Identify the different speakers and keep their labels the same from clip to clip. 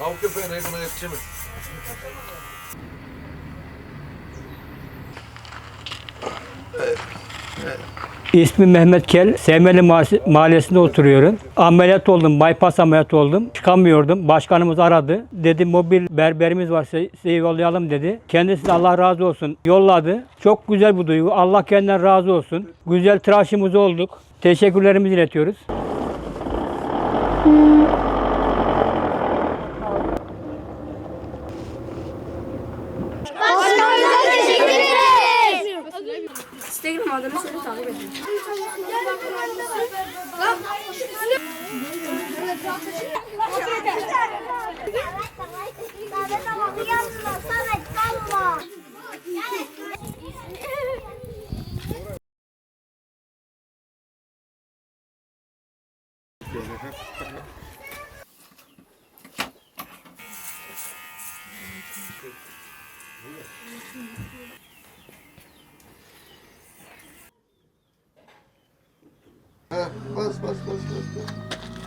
Speaker 1: Av köpeğine buna yetişemez.
Speaker 2: İsmim Mehmet Kel. Sevmeli Mahallesi- Mahallesi'nde oturuyorum. Ameliyat oldum. Bypass ameliyat oldum. Çıkamıyordum. Başkanımız aradı. Dedi mobil berberimiz var size yollayalım dedi. Kendisi de Allah razı olsun. Yolladı. Çok güzel bu duygu. Allah kendinden razı olsun. Güzel tıraşımız olduk. Teşekkürlerimizi iletiyoruz.
Speaker 3: madene seni takip edeyim. Thank you.
Speaker 4: Ha, bas bas bas bas.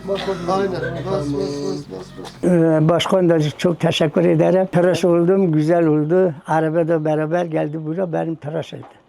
Speaker 4: Bas bas. Aynen. Bas bas bas bas bas.
Speaker 5: Ee, Başkan da çok teşekkür ederim. Tıraş oldum, güzel oldu. Arabada beraber geldi buraya, benim tıraş etti.